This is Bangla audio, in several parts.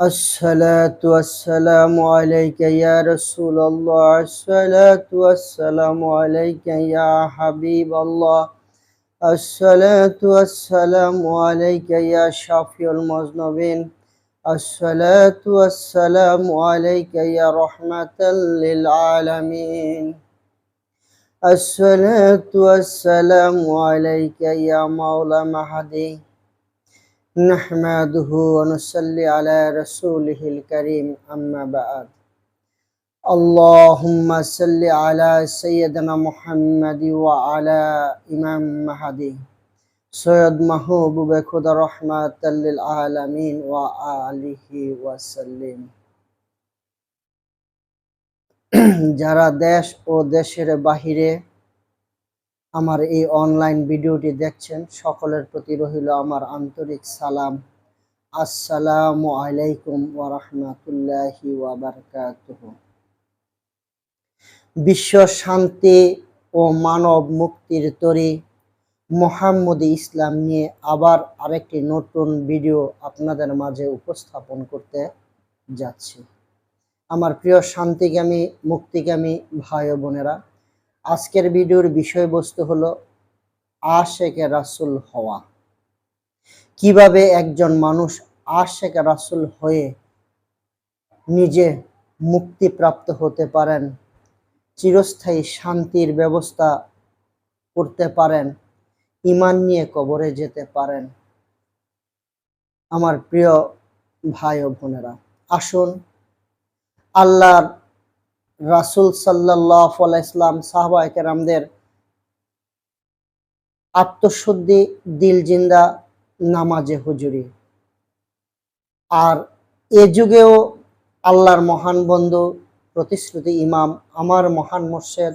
الصلاة والسلام عليك يا رسول الله. الصلاة والسلام عليك يا حبيب الله. الصلاة والسلام عليك يا شافي المذنبين. الصلاة والسلام عليك يا رحمة للعالمين. الصلاة والسلام عليك يا مولى مهدي. نحمده ونصلي على رسوله الكريم أما بعد اللهم صل على سيدنا محمد وعلى إمام مهدي সৈয়দ মাহবুব খুদা রহমাত আলামিন ওয়া আলিহি ওয়াসাল্লিম যারা দেশ ও দেশের বাহিরে আমার এই অনলাইন ভিডিওটি দেখছেন, সকলের প্রতি রহিল আমার আন্তরিক সালাম। আসসালামু আলাইকুম ওয়া রাহমাতুল্লাহি বিশ্ব শান্তি ও মানব মুক্তির তরী মোহাম্মদ ইসলাম নিয়ে আবার আরেকটি নতুন ভিডিও আপনাদের মাঝে উপস্থাপন করতে যাচ্ছি। আমার প্রিয় শান্তিগামী, মুক্তিগামী ভাই বোনেরা আজকের ভিডিওর বিষয়বস্তু হলো আশেকে রাসুল হওয়া। কীভাবে একজন মানুষ আশেকে রাসুল হয়ে নিজে মুক্তিপ্রাপ্ত হতে পারেন, চিরস্থায়ী শান্তির ব্যবস্থা করতে পারেন ইমান নিয়ে কবরে যেতে পারেন। আমার প্রিয় ভাই ও বোনেরা, আসুন আল্লাহর রাসুল সাল্লাহ ইসলাম আত্মশুদ্ধি দিল জিন্দা নামাজে হুজুরি। আর এ যুগেও আল্লাহর মহান বন্ধু, প্রতিশ্রুতি ইমাম, আমার মহান মোর্শেদ,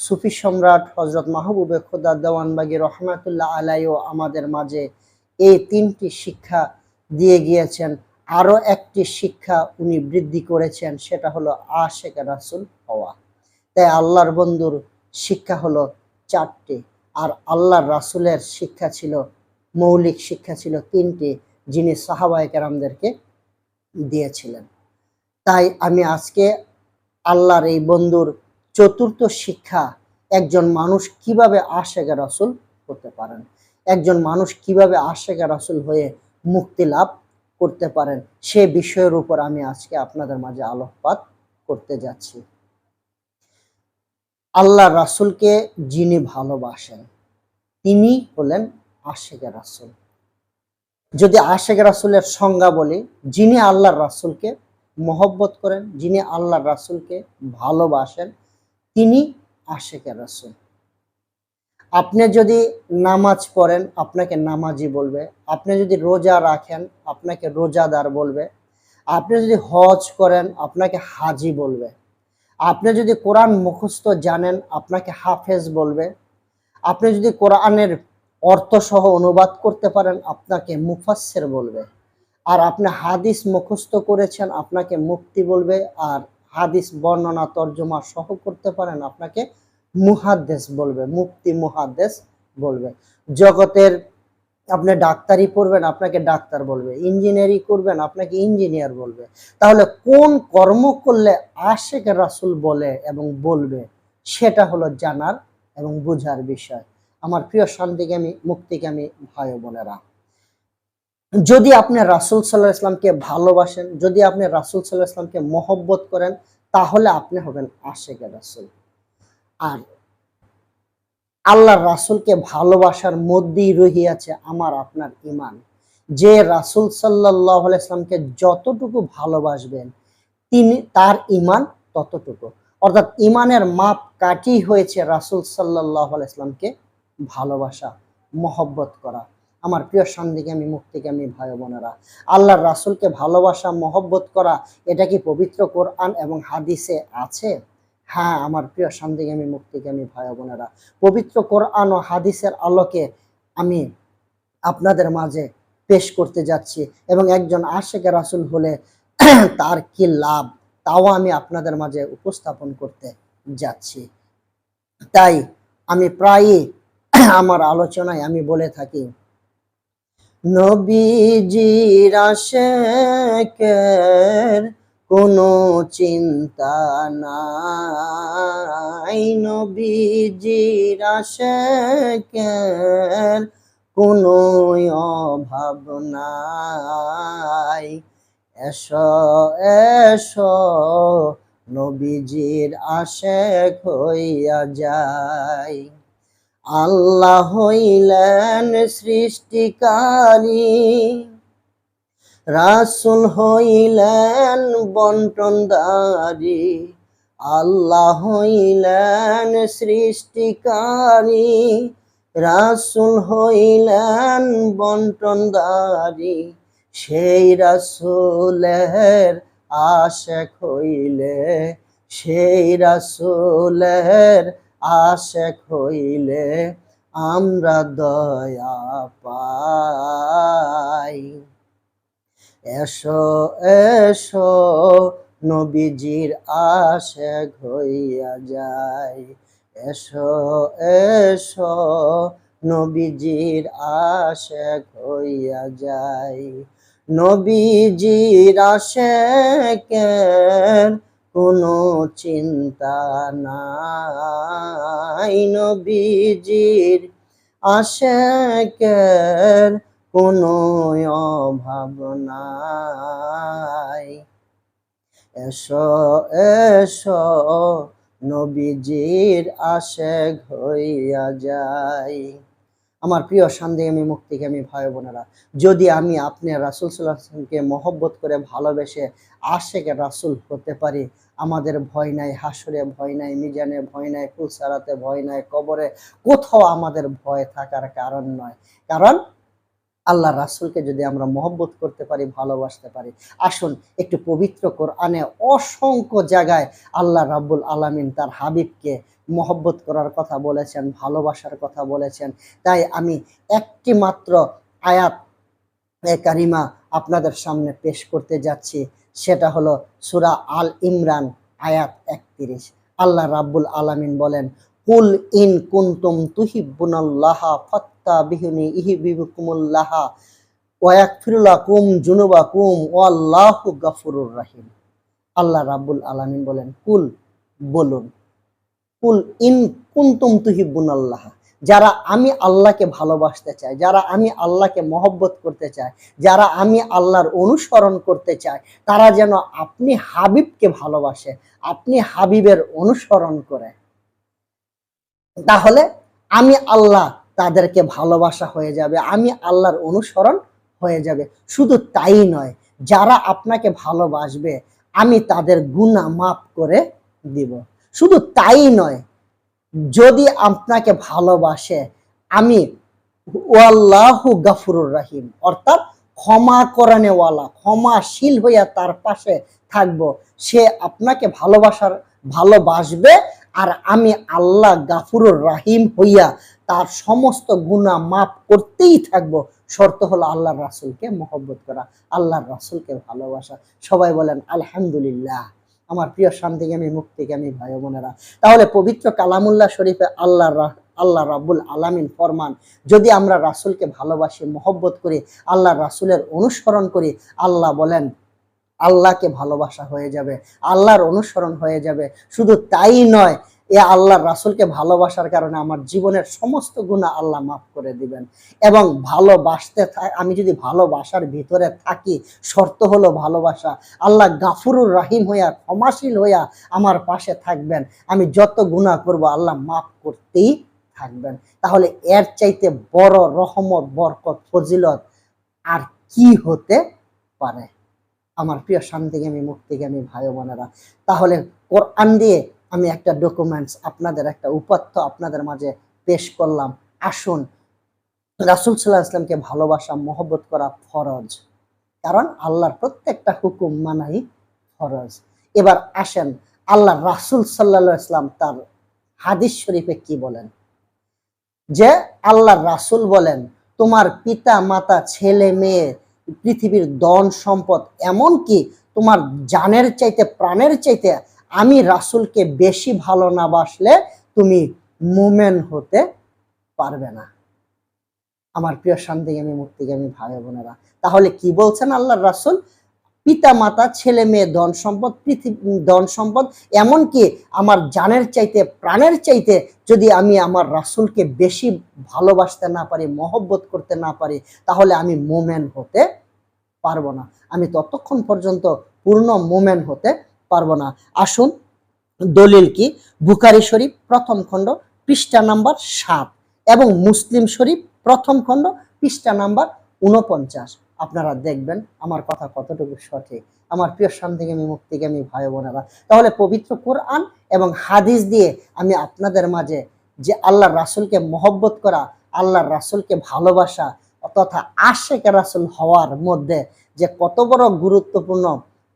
সুফি সম্রাট হজরত মাহবুবে খোদা দেওয়ানবাগি রহমাতুল্লাহ আলাইও আমাদের মাঝে এই তিনটি শিক্ষা দিয়ে গিয়েছেন। আরও একটি শিক্ষা উনি বৃদ্ধি করেছেন, সেটা হলো আশেক রাসুল হওয়া। তাই আল্লাহর বন্ধুর শিক্ষা হলো চারটি, আর আল্লাহর রাসুলের শিক্ষা ছিল, মৌলিক শিক্ষা ছিল তিনটি, যিনি সাহাবায় কেরামদেরকে দিয়েছিলেন। তাই আমি আজকে আল্লাহর এই বন্ধুর চতুর্থ শিক্ষা, একজন মানুষ কীভাবে আশেখা রাসুল করতে পারেন? একজন মানুষ কীভাবে আশেখা রাসুল হয়ে মুক্তি লাভ করতে পারেন। সে বিষয়ের উপর আমি আজকে আপনাদের মাঝে আলোকপাত করতে যাচ্ছি। আল্লাহ রাসুলকে যিনি ভালোবাসেন, তিনি হলেন আশেখ রাসুল। যদি আশেখ রাসুলের সংজ্ঞা বলি, যিনি আল্লাহ রাসুলকে মহব্বত করেন, যিনি আল্লাহ রাসুলকে ভালোবাসেন, তিনি আশেখের রাসুল। আপনি যদি নামাজ পড়েন, আপনাকে নামাজি বলবে। আপনি যদি রোজা রাখেন, আপনাকে রোজাদার বলবে। আপনি যদি হজ করেন, আপনাকে হাজি বলবে। আপনি যদি কোরআন মুখস্থ জানেন, আপনাকে হাফেজ বলবে। আপনি যদি কোরআনের অর্থ সহ অনুবাদ করতে পারেন, আপনাকে মুফাসের বলবে। আর আপনি হাদিস মুখস্থ করেছেন, আপনাকে মুক্তি বলবে। আর হাদিস বর্ণনা, তর্জমা সহ করতে পারেন, আপনাকে মুহাদ্দেস বলবে মুক্তি মুহাদ্দেস বলবে। জগতের আপনি ডাক্তারি পড়বেন, আপনাকে ডাক্তার বলবে। ইঞ্জিনিয়ারিং করবেন, আপনাকে ইঞ্জিনিয়ার বলবে। তাহলে কোন কর্ম করলে আশেক রাসুল বলে এবং বলবে, সেটা হলো জানার এবং বোঝার বিষয়। আমার প্রিয় শান্তিকামী মুক্তিকামী ভাই বোনেরা, যদি আপনি রাসুল সাল্লাহ ইসলামকে ভালোবাসেন, যদি আপনি রাসুল সাল্লাহ ইসলামকে মহব্বত করেন, তাহলে আপনি হবেন আশেকে রাসুল। আর আল্লাহর রাসুলকে ভালোবাসার মধ্যেই রহিয়াছে আমার, আপনার ইমান যে রাসুল সাল্লাহ ইসলামকে যতটুকু ভালোবাসবেন, তিনি তার ইমান ততটুকু। অর্থাৎ ইমানের মাপ কাটি হয়েছে রাসুল সাল্লাহ ইসলামকে ভালোবাসা, মহব্বত করা। আমার প্রিয় শান্তিকামী মুক্তিকামী ভাই বোনেরা, আল্লাহর রাসুলকে ভালোবাসা, মহব্বত করা, এটা কি পবিত্র কোরআন এবং হাদিসে আছে? হ্যাঁ আমার প্রিয় শান্তিকামী মুক্তিকামী ভাই বোনেরা, পবিত্র কোরআন ও হাদিসের আলোকে আমি আপনাদের মাঝে পেশ করতে যাচ্ছি এবং একজন আশেকে রাসুল হলে তার কি লাভ তাও আমি আপনাদের মাঝে উপস্থাপন করতে যাচ্ছি। তাই আমি প্রায়ই আমার আলোচনায় আমি বলে থাকি, নবীজির আশেকের কোনো চিন্তা নাই। নবীজির আশেকের কোনো অভাব নাই। এসো এসো, নবীজির আশেক হইয়া যায় আল্লাহ হইলেন সৃষ্টিকারী। রাসুল হইলেন বন্টনদারি আল্লাহ হইলেন সৃষ্টিকারী, রাসুল হইলেন বন্টনদারি সেই রাসুলের আশেক হইলে, সেই রাসুলের আশেক হইলে আমরা দয়া পাই। এসো এসো, নবীজির আশেক হইয়া যায় এসো এসো, নবীজির আশেক হইয়া যায় নবীজির আশেকের কোনো চিন্তা নাই। নবীজির আশেকের কোনো অভাব নাই। এসো এসো, নবীজির আশেক হইয়া যায় আমার প্রিয় সন্দেহী মুক্তিকামী ভাই বোনেরা, যদি আমি আপনি রাসুল সাল্লাহকে মহব্বত করে ভালোবেসে আশেকে রাসুল হতে পারি, আমাদের ভয় নাই, হাসরে ভয় নাই, মিজানে ভয় নাই, ফুলসারাতে ভয় নাই, কবরে কোথাও আমাদের ভয় থাকার কারণ নয়। কারণ আল্লাহ রাসুলকে যদি আমরা মহব্বত করতে পারি, ভালোবাসতে পারি। আসুন একটু পবিত্র কোরআনে অসংখ্য জায়গায় আল্লাহ রাব্বুল আলামিন তার হাবিবকে মহব্বত করার কথা বলেছেন, ভালোবাসার কথা বলেছেন। তাই আমি একটি মাত্র আয়াত কারিমা আপনাদের সামনে পেশ করতে যাচ্ছি। সেটা হলো সুরা আল ইমরান আয়াত একত্রিশ। আল্লাহ রাব্বুল আলামিন বলেন, কুল ইন কুনতুম তুহিব্বুনাল্লাহা ফাত্তাবিহুনি ইহিবিবুকুমুল্লাহা ওয়া ইয়াগফিরুলাকুম জুনুবাকুম ওয়াল্লাহু গাফুরুর রাহিম। আল্লাহ বলেন, কুল, বলুন, কুল ইন কুনতুম তুহিব্বুনাল্লাহ, যারা আমি আল্লাহকে ভালোবাসতে চাই, যারা আমি আল্লাহকে মহব্বত করতে চাই, যারা আমি আল্লাহর অনুসরণ করতে চাই, তারা যেন আপনি হাবিবকে ভালোবাসে, আপনি হাবিবের অনুসরণ করে। তাহলে আমি আল্লাহ তাদেরকে ভালোবাসা হয়ে যাবে, আমি আল্লাহর অনুসরণ হয়ে যাবে। শুধু তাই নয়, যারা আপনাকে ভালোবাসবে, আমি তাদের গুণা মাফ করে দিব। শুধু তাই নয়, যদি আপনাকে ভালোবাসে, আমি ওয়াল্লাহু গাফুরুর রাহিম, অর্থাৎ ক্ষমা করানেওয়ালা ক্ষমাশীল হইয়া তার পাশে থাকব, সে আপনাকে ভালোবাসার, ভালোবাসবে, আর আমি আল্লাহ গাফুরুর রাহিম হইয়া তার সমস্ত গুণা মাফ করতেই থাকব। শর্ত হলো আল্লাহর রাসুলকে মহব্বত করা, আল্লাহর রাসুলকে ভালোবাসা। সবাই বলেন, আলহামদুলিল্লাহ। আমার প্রিয় শান্তিগামী, মুক্তিগামী ভাই বোনেরা, তাহলে পবিত্র কালামুল্লাহ শরীফে আল্লাহ আল্লাহ রাব্বুল আলামিন ফরমান, যদি আমরা রাসুলকে ভালোবাসি, মহব্বত করি আল্লাহ রাসুলের অনুসরণ করি, আল্লাহ বলেন, আল্লাহকে ভালোবাসা হয়ে যাবে, আল্লাহর অনুসরণ হয়ে যাবে। শুধু তাই নয় এ আল্লাহর রাসুলকে ভালোবাসার কারণে আমার জীবনের সমস্ত গুণা আল্লাহ মাফ করে দিবেন। এবং ভালোবাসতে আমি যদি ভালোবাসার ভিতরে থাকি, শর্ত হলো ভালোবাসা। আল্লাহ গাফুরুর রাহিম হইয়া, ক্ষমাশীল হইয়া আমার পাশে থাকবেন। আমি যত গুণা করব আল্লাহ মাফ করতেই থাকবেন। তাহলে এর চাইতে বড় রহমত, বরকত, ফজিলত আর কি হতে পারে? আমার প্রিয় শান্তিগামী, মুক্তিগামী ভাই বোনেরা, তাহলে কোরআন দিয়ে আমি একটা ডকুমেন্টস আপনাদের একটা উপাত্য আপনাদের মাঝে পেশ করলাম। আসুন, রাসুল সাল্লাহ ইসলামকে ভালোবাসা, মহব্বত করা ফরজ। কারণ আল্লাহর প্রত্যেকটা হুকুম মানাই ফরজ। এবার আসেন, আল্লাহ রাসুল সাল্লাহ ইসলাম তার হাদিস শরীফে কি বলেন? যে আল্লাহ রাসুল বলেন, তোমার পিতা, মাতা, ছেলে, মেয়ে, পৃথিবীর দন সম্পদ এমন কি তোমার জানের চাইতে, প্রাণের চাইতে আমি রাসুলকে বেশি ভালো না বাসলে তুমি মুমেন হতে পারবে না। আমার প্রিয় শান্তিগামী, মুক্তিগামী ভাই বোনেরা, তাহলে কি বলছেন আল্লাহর রাসূল? পিতা মাতা ছেলে মেয়ে ধন সম্পদ পৃথিবী ধন সম্পদ এমনকি আমার জানের চাইতে, প্রাণের চাইতে যদি আমি আমার রাসুলকে বেশি ভালোবাসতে না পারি, মহব্বত করতে না পারি, তাহলে আমি মোমেন হতে পারব না। আমি ততক্ষণ পর্যন্ত পূর্ণ মোমেন হতে পারব না। আসুন, দলিল কি? বুখারি শরীফ প্রথম খণ্ড, পৃষ্ঠা নাম্বার সাত এবং মুসলিম শরীফ প্রথম খণ্ড, পৃষ্ঠা নাম্বার উনপঞ্চাশ আপনারা দেখবেন আমার কথা কতটুকু সঠিক। আমার প্রিয় শান্তিগামী মুক্তিগামী ভাই বোনেরা, তাহলে পবিত্র কোরআন এবং হাদিস দিয়ে আমি আপনাদের মাঝে যে আল্লাহর রাসুলকে মহব্বত করা, আল্লাহর রাসুলকে ভালোবাসা তথা আশেক রাসুল হওয়ার মধ্যে যে কত বড় গুরুত্বপূর্ণ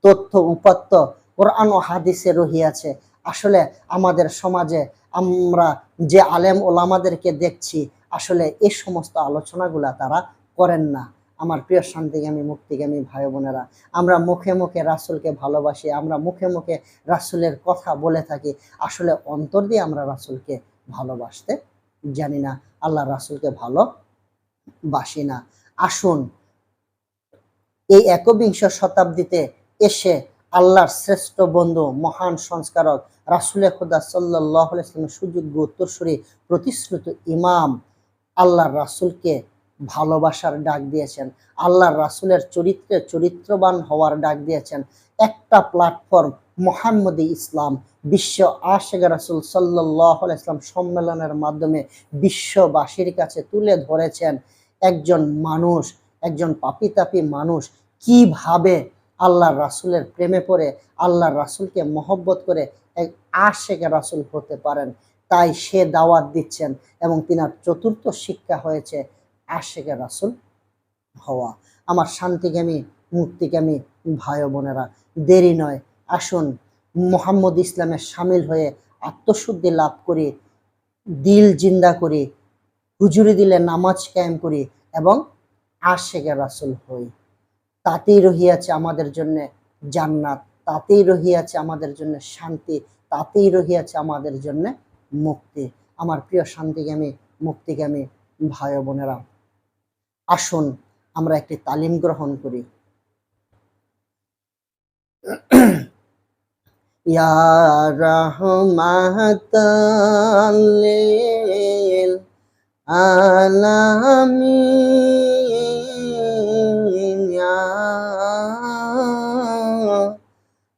তথ্য, উপাত্ত কোরআন ও হাদিসে রহিয়াছে। আসলে আমাদের সমাজে আমরা যে আলেম ওলামাদেরকে দেখছি, আসলে এই সমস্ত আলোচনাগুলা তারা করেন না। আমার প্রিয় শান্তিগামী, মুক্তিগামী ভাই বোনেরা, আমরা মুখে মুখে রাসূলকে ভালোবাসি, আমরা মুখে মুখে রাসূলের কথা বলে থাকি। আসলে অন্তর দিয়ে আমরা রাসূলকে ভালোবাসতে জানি না, আল্লাহ রাসূলকে ভালো বাসি না। আসুন, এই একবিংশ শতাব্দীতে এসে আল্লাহর শ্রেষ্ঠ বন্ধু, মহান সংস্কারক, রাসুলে খুদা সাল্লাহ ইসলামের সুযোগ্য উত্তরসূরি প্রতিশ্রুত ইমাম আল্লাহর রাসূলকে ভালোবাসার ডাক দিয়েছেন। আল্লাহর রাসূলের চরিত্রে চরিত্রবান হওয়ার ডাক দিয়েছেন। একটা প্ল্যাটফর্ম মোহাম্মদী ইসলাম, বিশ্ব আশেখ রাসূল সাল্লাহ ইসলাম সম্মেলনের মাধ্যমে বিশ্ববাসীর কাছে তুলে ধরেছেন, একজন মানুষ, একজন পাপিতাপি মানুষ কীভাবে আল্লাহর রাসূলের প্রেমে পড়ে আল্লাহর রাসূলকে মহব্বত করে এক আশেক রাসূল হতে পারেন। তাই সে দাওয়াত দিচ্ছেন এবং তিনার চতুর্থ শিক্ষা হয়েছে আশেক রাসুল হওয়া। আমার শান্তিগামী, মুক্তিগামী ভাই বোনেরা, দেরি নয়, আসুন মোহাম্মদ ইসলামের সামিল হয়ে আত্মশুদ্ধি লাভ করি, দিল জিন্দা করি, হুজুরি দিলে নামাজ কায়েম করি এবং আশেকে রাসূল হই। তাতেই রহিয়াছে আমাদের জন্য জান্নাত, তাতেই রহিয়াছে আমাদের জন্য শান্তি, তাতেই রহিয়াছে আমাদের জন্য মুক্তি। আমার প্রিয় শান্তিগামী, মুক্তিগামী ভাই বোনেরা, আসুন আমরা একটি তালিম গ্রহণ করি। রাহমাতাল লিল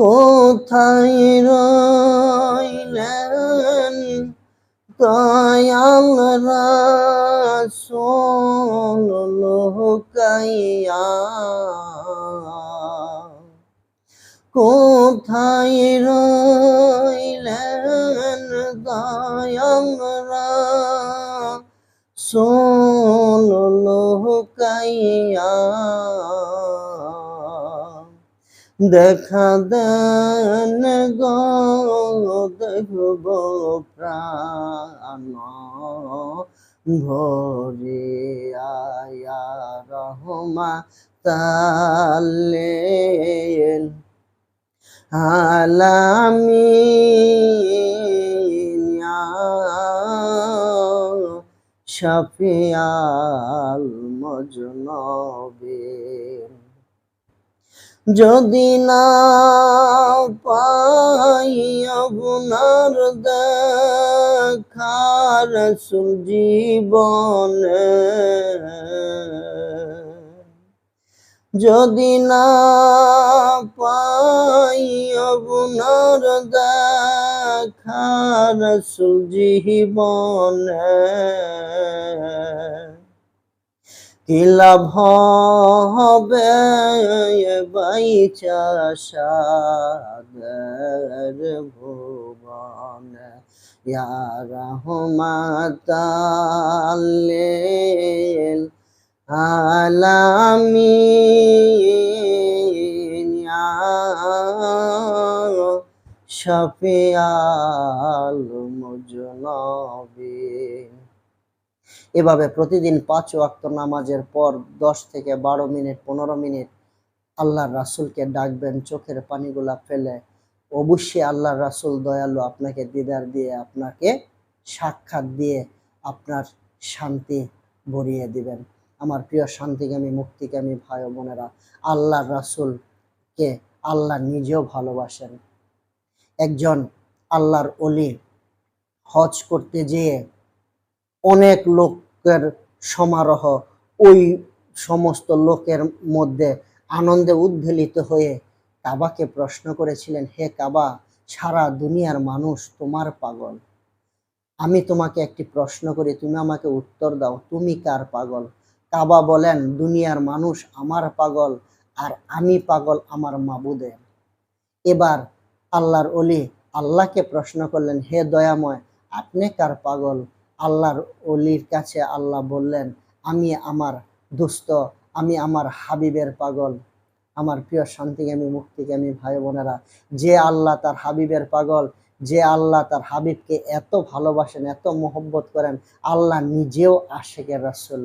কোথায় রইলেন? দয়াল রাসূল লুকাইয়া। কোথায় রইলেন? দয়াল রাসূল দেখা দেন দেখব প্রাণ। ভরে আয়া রহমা তাল্লেন আলামিন ইয়া শাফিয়াল মজনবিন যদি না পাই আপনার দেখার জীবনে। যদি না পাই আপনার দেখার জীবনে। কি লাভ হবে বাইচা সাদের আলামিন শাফিয়াল মুজনবিন এভাবে প্রতিদিন পাঁচ ওয়াক্ত নামাজের পর দশ থেকে বারো মিনিট, পনেরো মিনিট আল্লাহর রাসূলকে ডাকবেন, চোখের পানিগুলা ফেলে। অবশ্যই আল্লাহর রাসূল দয়ালু আপনাকে দিদার দিয়ে আপনাকে সাক্ষাৎ দিয়ে আপনার শান্তি ভরিয়ে দিবেন। আমার প্রিয় শান্তিকামী মুক্তিকামী ভাই বোনেরা, আল্লাহর রাসূলকে আল্লাহ নিজেও ভালোবাসেন। একজন আল্লাহর অলি হজ করতে যেয়ে অনেক লোকের সমারোহ ওই সমস্ত লোকের মধ্যে আনন্দে উদ্বেলিত হয়ে কাবাকে প্রশ্ন করেছিলেন, হে কাবা, সারা দুনিয়ার মানুষ তোমার পাগল। আমি তোমাকে একটি প্রশ্ন করি, তুমি আমাকে উত্তর দাও, তুমি কার পাগল? কাবা বলেন, দুনিয়ার মানুষ আমার পাগল আর আমি পাগল আমার মাবুদে এবার আল্লাহর অলি আল্লাহকে প্রশ্ন করলেন, হে দয়াময়, আপনি কার পাগল? আল্লাহর অলির কাছে আল্লাহ বললেন, আমি আমার দুস্থ আমি আমার হাবিবের পাগল। আমার প্রিয় শান্তিগামী মুক্তিগামী ভাই বোনেরা, যে আল্লাহ তার হাবিবের পাগল, যে আল্লাহ তার হাবিবকে এত ভালোবাসেন, এত মোহব্বত করেন, আল্লাহ নিজেও আশেকের রাসূল।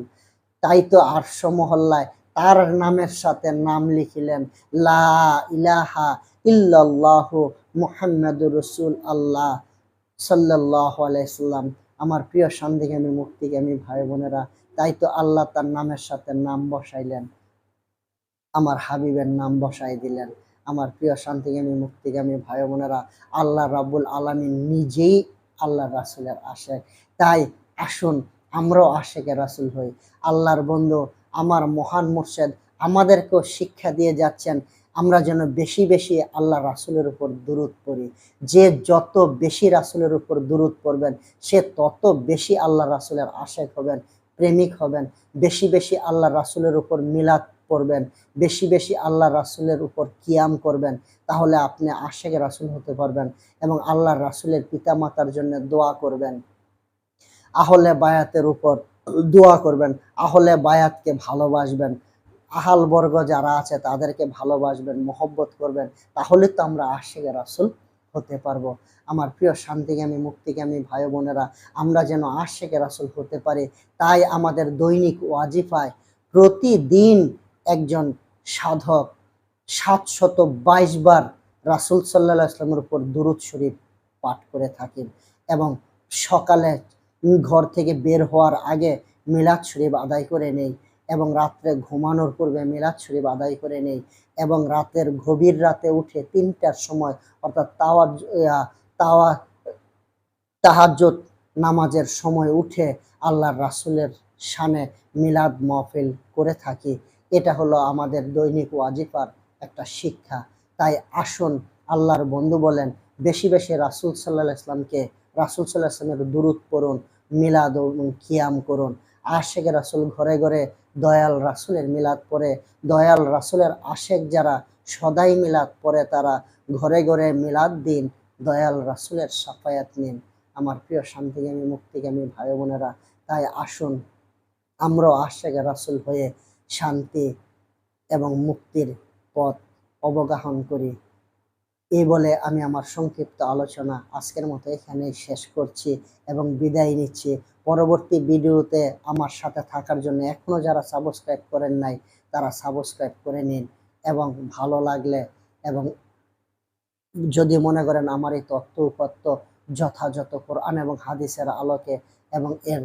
তাই তো আরশ মহল্লায় তার নামের সাথে নাম লিখিলেন, লা ইলাহা ইল্লাল্লাহু মুহাম্মাদুর রসুল আল্লাহ সাল্লাহ আলাইসাল্লাম আমার প্রিয় শান্তিগামী মুক্তিগামী ভাই বোনেরা, তাই তো আল্লাহ তার নামের সাথে নাম বসাইলেন। আমার হাবিবের নাম বসাই দিলেন। আমার প্রিয় শান্তিগামী মুক্তিগামী ভাই বোনেরা, আল্লাহ রাবুল আলমী নিজেই আল্লাহ রাসুলের আশেক। তাই আসুন আমরাও আশেকে রাসুল হই। আল্লাহর বন্ধু, আমার মহান মুর্শেদ আমাদেরকেও শিক্ষা দিয়ে যাচ্ছেন। আমরা যেন বেশি বেশি আল্লাহ রাসুলের উপর দূরত পড়ি। যে যত বেশি রাসুলের উপর দূরত পড়বেন, সে তত বেশি আল্লাহ রাসুলের আশেক হবেন, প্রেমিক হবেন। বেশি বেশি আল্লাহ রাসুলের উপর মিলাদ পড়বেন। বেশি বেশি আল্লাহ রাসুলের উপর কিয়াম করবেন। তাহলে আপনি আশেক রাসুল হতে পারবেন এবং আল্লাহ রাসুলের পিতামাতার জন্য দোয়া করবেন। আহলে বায়াতের উপর দোয়া করবেন। আহলে বায়াতকে ভালোবাসবেন। আহাল বর্গ যারা আছে তাদেরকে ভালোবাসবেন, মহব্বত করবেন, তাহলে তো আমরা আশেখ রাসুল হতে পারব। আমার প্রিয় শান্তিগামী, মুক্তিগামী ভাই বোনেরা, আমরা যেন আশেখ রাসুল হতে পারি। তাই আমাদের দৈনিক ওয়াজিফায় প্রতিদিন একজন সাধক সাতশত বাইশ বার রাসুল সাল্লাহ ইসলামের উপর দুরুদ শরীফ পাঠ করে থাকেন এবং সকালে ঘর থেকে বের হওয়ার আগে মিলাদ শরীফ আদায় করে নেই। এবং রাত্রে ঘুমানোর পূর্বে মিলাদ শরীফ আদায় করে নেই এবং রাতের গভীর রাতে উঠে তিনটার সময় অর্থাৎ তাওয়া তাওয়া তাহাজ্জত নামাজের সময় উঠে আল্লাহর রাসুলের সানে মিলাদ মহফিল করে থাকি। এটা হলো আমাদের দৈনিক ওয়াজিফার একটা শিক্ষা। তাই আসুন আল্লাহর বন্ধু বলেন, বেশি বেশি রাসুল সাল্লাহ ইসলামকে রাসুল সাল্লাহ ইসলামের দূরত পড়ুন, মিলাদ কিয়াম করুন। আশেখ রাসুল ঘরে ঘরে দয়াল রাসুলের মিলাদ পড়ে দয়াল রাসুলের আশেক যারা সদাই মিলাদ পরে তারা ঘরে ঘরে মিলাদ দিন, দয়াল রাসুলের সাফায়াত নিন। আমার প্রিয় শান্তিগামী, মুক্তিগামী ভাই বোনেরা, তাই আসুন, আমরাও আশেক রাসুল হয়ে শান্তি এবং মুক্তির পথ অবগাহন করি। এই বলে আমি আমার সংক্ষিপ্ত আলোচনা আজকের মতো এখানেই শেষ করছি এবং বিদায় নিচ্ছি। পরবর্তী ভিডিওতে আমার সাথে থাকার জন্য এখনও যারা সাবস্ক্রাইব করেন নাই, তারা সাবস্ক্রাইব করে নিন এবং ভালো লাগলে এবং যদি মনে করেন আমার এই তথ্য উপাত্ত যথাযথ কোরআন এবং হাদিসের আলোকে এবং এর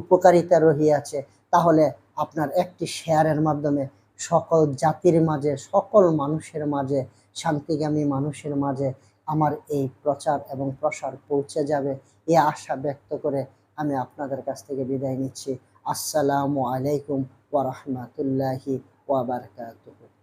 উপকারিতা রহিয়াছে, তাহলে আপনার একটি শেয়ারের মাধ্যমে সকল জাতির মাঝে, সকল মানুষের মাঝে শান্তিগামী মানুষের মাঝে আমার এই প্রচার এবং প্রসার পৌঁছে যাবে এ আশা ব্যক্ত করে আমি আপনাদের কাছ থেকে বিদায় নিচ্ছি। আসসালামু আলাইকুম ওয়া বারাকাতুহু।